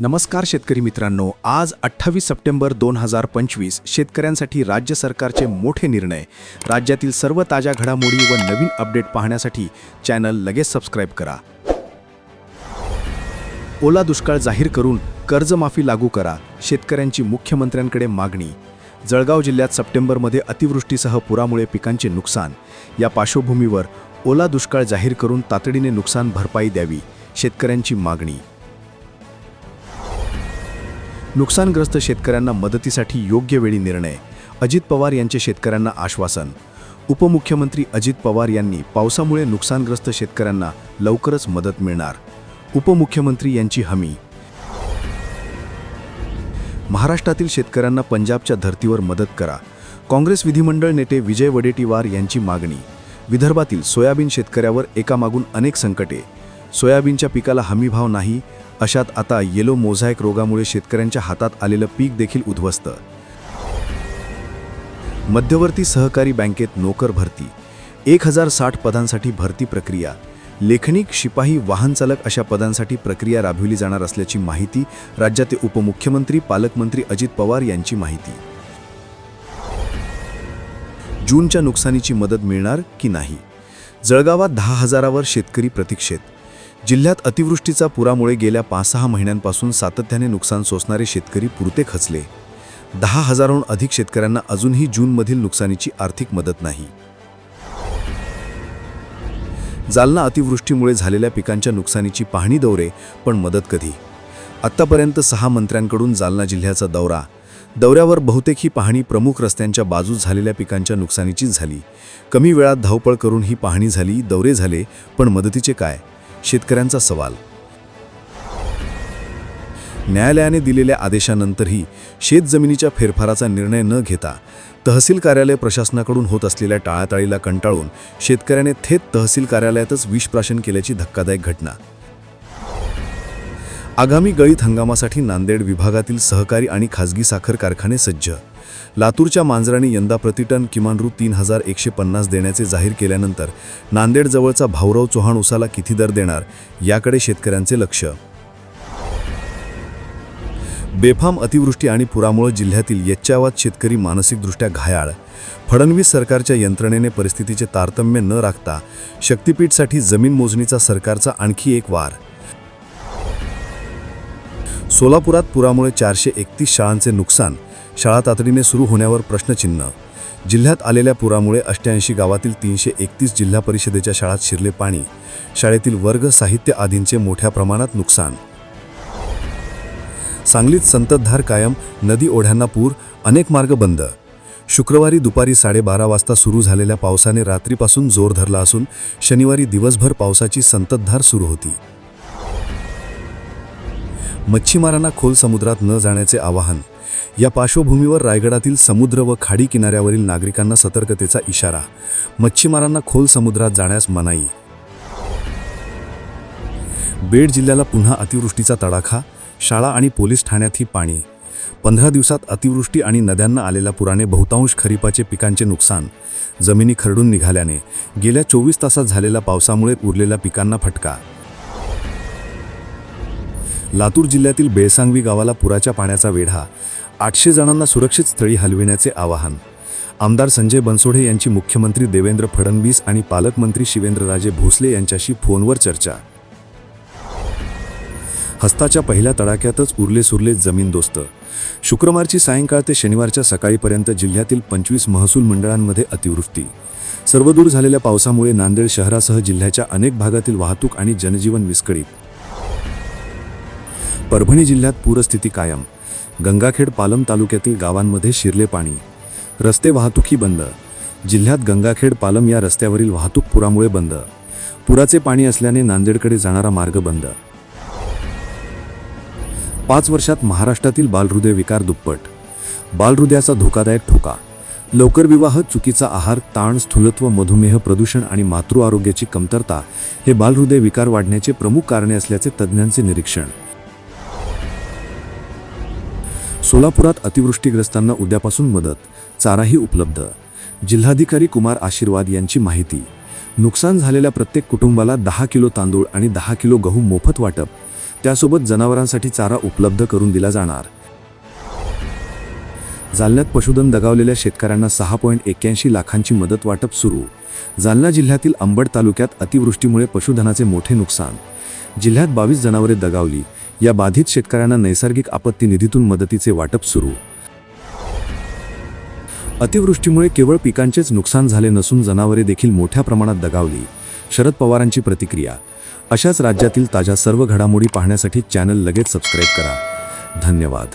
नमस्कार शेतकरी मित्रांनो आज अठ्ठावीस सप्टेंबर दोन हजार पंचवीस शेतकऱ्यांसाठी राज्य सरकारचे मोठे निर्णय. राज्यातील सर्व ताज्या घडामोडी व नवीन अपडेट पाहण्यासाठी चॅनल लगेच सबस्क्राईब करा. ओला दुष्काळ जाहीर करून कर्जमाफी लागू करा शेतकऱ्यांची मुख्यमंत्र्यांकडे मागणी. जळगाव जिल्ह्यात सप्टेंबरमध्ये अतिवृष्टीसह पुरामुळे पिकांचे नुकसान. या पार्श्वभूमीवर ओला दुष्काळ जाहीर करून तातडीने नुकसान भरपाई द्यावी शेतकऱ्यांची मागणी. नुकसानग्रस्त शेतकऱ्यांना मदतीसाठी योग्य वेळी निर्णय अजित पवार यांचे शेतकऱ्यांना आश्वासन. उपमुख्यमंत्री अजित पवार यांनी पावसामुळे नुकसानग्रस्त शेतकऱ्यांना लवकरच मदत मिळणार. उपमुख्यमंत्री यांची हमी. महाराष्ट्रातील शेतकऱ्यांना पंजाबच्या धर्तीवर मदत करा. काँग्रेस विधिमंडळ नेते विजय वडेटीवार यांची मागणी. विदर्भातील सोयाबीन शेतकऱ्यावर एकामागून अनेक संकटे. सोयाबीनच्या पिकाला हमीभाव नाही अशात आता येलो मोझायक रोगामुळे शेतकऱ्यांच्या हातात आलेलं पीक देखील उद्ध्वस्त. मध्यवर्ती सहकारी बँकेत नोकर भरती. एक हजार साठ पदांसाठी भरती प्रक्रिया. लेखनिक शिपाई वाहनचालक अशा पदांसाठी प्रक्रिया राबविली जाणार असल्याची माहिती राज्याचे उपमुख्यमंत्री पालकमंत्री अजित पवार यांची माहिती. जूनच्या नुकसानीची मदत मिळणार की नाही? जळगावात दहा हजारावर शेतकरी प्रतीक्षेत. जिल्ह्यात अतिवृष्टीचा पुरामुळे गेल्या पाच सहा महिन्यांपासून सातत्याने नुकसान सोसणारे शेतकरी पुरते खचले. दहा हजाराहून अधिक शेतकऱ्यांना अजूनही जूनमधील नुकसानीची आर्थिक मदत नाही. जालना अतिवृष्टीमुळे झालेल्या पिकांच्या नुकसानीची पाहणी दौरे पण मदत कधी? आत्तापर्यंत सहा मंत्र्यांकडून जालना जिल्ह्याचा दौरा. दौऱ्यावर बहुतेक ही पाहणी प्रमुख रस्त्यांच्या बाजूस झालेल्या पिकांच्या नुकसानीचीच झाली. कमी वेळात धावपळ करून ही पाहणी झाली दौरे झाले पण मदतीचे काय? शेतकऱ्यांचा सवाल. न्यायालयाने दिलेल्या आदेशानंतरही शेतजमिनीच्या फेरफाराचा निर्णय न घेता तहसील कार्यालय प्रशासनाकडून होत असलेल्या टाळाटाळीला कंटाळून शेतकऱ्याने थेट तहसील कार्यालयातच विषप्राशन केल्याची धक्कादायक घटना. आगामी गळीत हंगामासाठी नांदेड विभागातील सहकारी आणि खाजगी साखर कारखाने सज्ज लातूरच्या मांजराने यंदा प्रतिटन किमान रु तीन हजार एकशे पन्नास देण्याचे जाहीर केल्यानंतर नांदेडजवळचा भाऊराव चव्हाण उसाला किती दर देणार याकडे शेतकऱ्यांचे लक्ष. बेफाम अतिवृष्टी आणि पुरामुळे जिल्ह्यातील यच्चावात शेतकरी मानसिकदृष्ट्या घायाळ. फडणवीस सरकारच्या यंत्रणेने परिस्थितीचे तारतम्य न राखता शक्तीपीठसाठी जमीन मोजणीचा सरकारचा आणखी एक वार. सोलापुरात पुरामुळे चारशे एकतीस शाळांचे नुकसान शाळा तातडीने सुरू होण्यावर प्रश्नचिन्ह. जिल्ह्यात आलेल्या पुरामुळे अष्ट्याऐंशी गावातील तीनशे एकतीस जिल्हा परिषदेच्या शाळात शिरले पाणी. शाळेतील वर्ग साहित्य आदींचे मोठ्या प्रमाणात नुकसान. सांगलीत संततधार कायम नदी ओढ्यांना पूर अनेक मार्ग बंद. शुक्रवारी दुपारी साडेबारा वाजता सुरू झालेल्या पावसाने रात्रीपासून जोर धरला असून शनिवारी दिवसभर पावसाची संततधार सुरू होती. मच्छीमारांना खोल समुद्रात न जाण्याचे आवाहन. या पार्श्वभूमीवर रायगडातील समुद्र व खाडी किनाऱ्यावरील नागरिकांना सतर्कतेचा इशारा. मच्छीमारांना खोल समुद्रात जाण्यास मनाई. बीड जिल्ह्याला पुन्हा अतिवृष्टीचा तडाखा शाळा आणि पोलीस ठाण्यातही पाणी. पंधरा दिवसात अतिवृष्टी आणि नद्यांना आलेल्या पुराने बहुतांश खरीपाचे पिकांचे नुकसान. जमिनी खरडून निघाल्याने गेल्या चोवीस तासात झालेल्या पावसामुळे उरलेल्या पिकांना फटका. लातूर जिल्ह्यातील बेळसांगवी गावाला पुराच्या पाण्याचा वेढा आठशे जणांना सुरक्षित स्थळी हलविण्याचे आवाहन. आमदार संजय बनसोडे यांची मुख्यमंत्री देवेंद्र फडणवीस आणि पालकमंत्री शिवेंद्रराजे भोसले यांच्याशी फोनवर चर्चा. हस्ताच्या पहिल्या तडाख्यातच उरले सुरले जमीनदोस्त शुक्रवारची सायंकाळ ते शनिवारच्या सकाळीपर्यंत जिल्ह्यातील पंचवीस महसूल मंडळांमध्ये अतिवृष्टी. सर्वदूर झालेल्या पावसामुळे नांदेड शहरासह जिल्ह्याच्या अनेक भागातील वाहतूक आणि जनजीवन विस्कळीत. परभणी जिल्ह्यात पूरस्थिती कायम. गंगाखेड पालम तालुक्यातील गावांमध्ये शिरले पाणी. रस्ते वाहतुकी बंद. जिल्ह्यात गंगाखेड पालम या रस्त्यावरील वाहतूक पुरामुळे बंद. पुराचे पाणी असल्याने नांदेडकडे जाणारा मार्ग बंद. पाच वर्षात महाराष्ट्रातील बालहृदय विकार दुप्पट. बालहृदयाचा धोकादायक ठोका. लवकर विवाह चुकीचा आहार ताण स्थूलत्व मधुमेह प्रदूषण आणि मातृ आरोग्याची कमतरता हे बालहृदय विकार वाढण्याचे प्रमुख कारणे असल्याचे तज्ज्ञांचे निरीक्षण. सोलापुरात अतिवृष्टीग्रस्तांना उद्यापासून मदत चाराही उपलब्ध. जिल्हाधिकारी कुमार आशीर्वाद यांची माहिती. नुकसान झालेल्या प्रत्येक कुटुंबाला दहा किलो तांदूळ आणि दहा किलो गहू मोफत वाटप. त्यासोबत जनावरांसाठी चारा उपलब्ध करून दिला जाणार. जालन्यात पशुधन दगावलेल्या शेतकऱ्यांना सहा पॉईंट एक्क्याऐंशी लाखांची मदत वाटप सुरू. जालना जिल्ह्यातील अंबड तालुक्यात अतिवृष्टीमुळे पशुधनाचे मोठे नुकसान. जिल्ह्यात बावीस जनावरे दगावली. या बाधित शेतकऱ्यांना नैसर्गिक आपत्ती निधीतून मदतीचे वाटप सुरू. अतिवृष्टीमुळे केवळ पिकांचेच नुकसान झाले नसून जनावरे देखील मोठ्या प्रमाणात दगावली. शरद पवारांची प्रतिक्रिया. अशाच राज्यातील ताज्या सर्व घडामोडी पाहण्यासाठी चॅनल लगेच सबस्क्राईब करा. धन्यवाद.